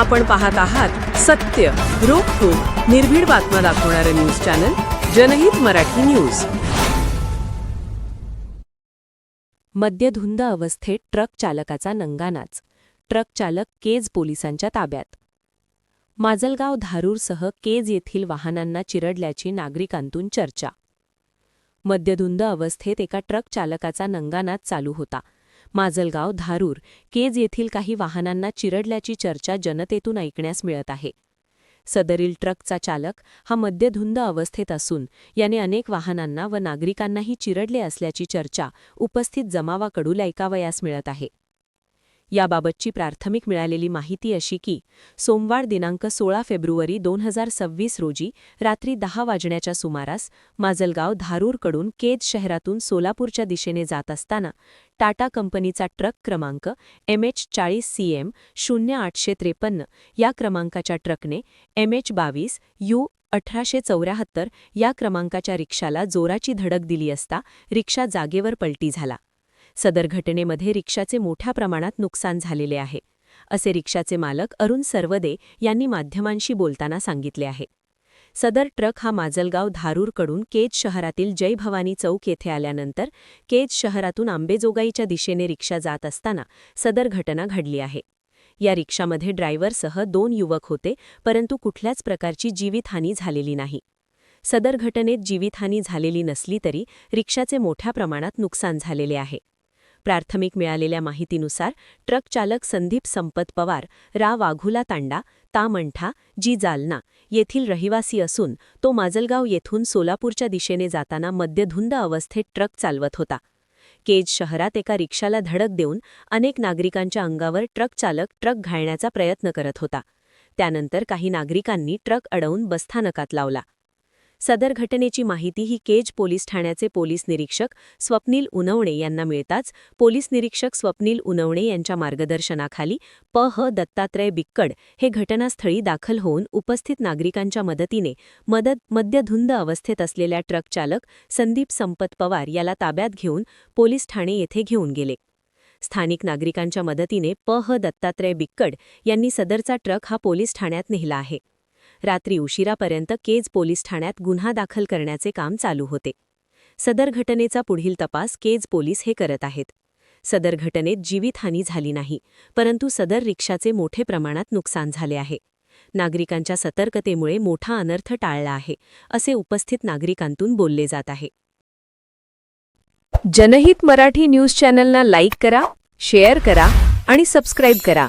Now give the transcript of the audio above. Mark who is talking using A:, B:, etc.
A: आपण पाहत आहात सत्य रोखोक निर्भीड बातम्या दाखवणारं न्यूज चॅनल जनहित मराठी न्यूज.
B: मद्यधुंद अवस्थेत ट्रक चालकाचा नंगानाच. ट्रक चालक केज पोलिसांच्या ताब्यात. माजलगाव धारूरसह केज येथील वाहनांना चिरडल्याची नागरिकांतून चर्चा. मद्यधुंद अवस्थेत एका ट्रक चालकाचा नंगानाच चालू होता. माजलगाव धारूर केज येथील काही वाहनांना चिरडल्याची चर्चा जनतेतून ऐकण्यास मिळत आहे. सदरील ट्रकचा चालक हा मद्यधुंद अवस्थेत असून याने अनेक वाहनांना व नागरिकांनाही चिरडले असल्याची चर्चा उपस्थित जमावाकडून ऐकावयास मिळत आहे. याबाबतची प्राथमिक मिळालेली माहिती अशी की सोमवार दिनांक सोळा फेब्रुवारी दोन हजार सव्वीस रोजी रात्री दहा वाजण्याच्या सुमारास माजलगाव धारूरकडून केज शहरातून सोलापूरच्या दिशेने जात असताना टाटा कंपनीचा ट्रक क्रमांक एम एच चाळीस सी एम शून्य आठशे त्रेपन्न या क्रमांकाच्या ट्रकने एम एच बावीस यू अठराशे चौऱ्याहत्तर या क्रमांकाच्या रिक्षाला जोराची धडक दिली असता रिक्षा जागेवर पलटी झाला. सदर घटनेमध्ये रिक्षाचे मोठ्या प्रमाणात नुकसान झालेले आहे असे रिक्षाचे मालक अरुण सर्वदे यांनी माध्यमांशी बोलताना सांगितले आहे. सदर ट्रक हा माजलगाव धारूरकडून केज शहरातील जय भवानी चौक येथे आल्यानंतर केज शहरातून आंबेजोगाईच्या दिशेने रिक्षा जात असताना सदर घटना घडली आहे. या रिक्षामध्ये ड्रायव्हरसह दोन युवक होते परंतु कुठल्याच प्रकारची जीवितहानी झालेली नाही. सदर घटनेत जीवितहानी झालेली नसली तरी रिक्षाचे मोठ्या प्रमाणात नुकसान झालेले आहे. प्राथमिक मिळालेल्या माहितीनुसार ट्रक चालक संदीप संपत पवार रा. वाघुला तांडा तामंठा जी. जालना येथील रहिवासी असून तो माजलगाव येथून सोलापूरच्या दिशेने जाताना मद्यधुंद अवस्थेत ट्रक चालवत होता. केज शहरात एका रिक्षाला धडक देऊन अनेक नागरिकांच्या अंगावर ट्रक चालक ट्रक घालण्याचा प्रयत्न करत होता. त्यानंतर काही नागरिकांनी ट्रक अडवून बसस्थानकात लावला. सदर घटनेची माहिती ही केज पोलीस ठाण्याचे पोलीस निरीक्षक स्वप्नील उनवणे यांना मिळताच पोलीस निरीक्षक स्वप्नील उनवणे यांच्या मार्गदर्शनाखाली प ह दत्तात्रय बिक्कड हे घटनास्थळी दाखल होऊन उपस्थित नागरिकांच्या मदतीने मदत मद्यधुंद अवस्थेत असलेल्या ट्रक चालक संदीप संपत पवार याला ताब्यात घेऊन पोलीस ठाणे येथे घेऊन गेले. स्थानिक नागरिकांच्या मदतीने प ह दत्तात्रय बिक्कड यांनी सदरचा ट्रक हा पोलीस ठाण्यात नेला आहे. रात्री उशिरापर्यंत केज पोलीस ठाण्यात गुन्हा दाखल करण्याचे काम चालू होते. सदर घटनेचा पुढील तपास केज पोलीस हे करत आहेत. सदर घटनेत जीवितहानी झाली नाही परंतु सदर रिक्षाचे मोठे प्रमाणात नुकसान झाले आहे. नागरिकांच्या सतर्कतेमुळे मोठा अनर्थ टाळला आहे असे उपस्थित नागरिकांतून बोलले जात आहे.
A: जनहित मराठी न्यूज चॅनलना लाईक करा शेअर करा आणि सबस्क्राईब करा.